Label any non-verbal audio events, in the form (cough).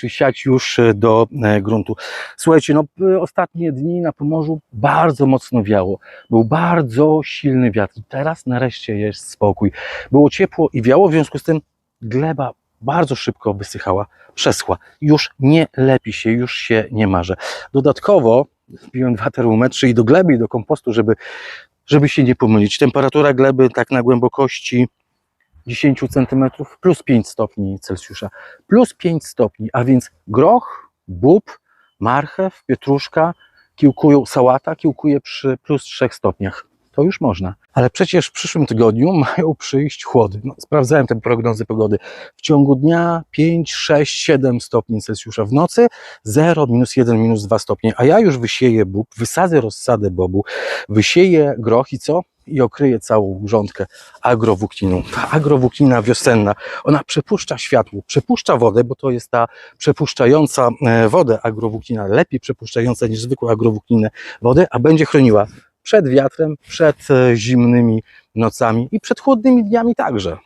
czy siać już e, do e, gruntu. Słuchajcie, no e, ostatnie dni na Pomorzu bardzo mocno wiało. Był bardzo silny wiatr. Teraz nareszcie jest spokój. Było ciepło i wiało, w związku z tym gleba bardzo szybko wysychała, przeschła. Już nie lepi się, już się nie marze. Dodatkowo wpiłem dwa termometry i do gleby, i do kompostu, żeby, żeby się nie pomylić. Temperatura gleby tak na głębokości 10 cm plus 5 stopni Celsjusza. Plus 5 stopni, a więc groch, bób, marchew, pietruszka kiełkują, sałata kiełkuje przy plus 3 stopniach. To już można. Ale przecież w przyszłym tygodniu (laughs) mają przyjść chłody. No, sprawdzałem te prognozy pogody. W ciągu dnia 5, 6, 7 stopni Celsjusza. W nocy 0, minus 1, minus 2 stopnie. A ja już wysieję bób, wysadzę rozsadę bobu, wysieję groch i co? I okryję całą grządkę agrowłókniną. Ta agrowłóknina wiosenna, ona przepuszcza światło, przepuszcza wodę, bo to jest ta przepuszczająca e, wodę agrowłóknina, lepiej przepuszczająca niż zwykła agrowłókninę wodę, a będzie chroniła przed wiatrem, przed e, zimnymi nocami i przed chłodnymi dniami także.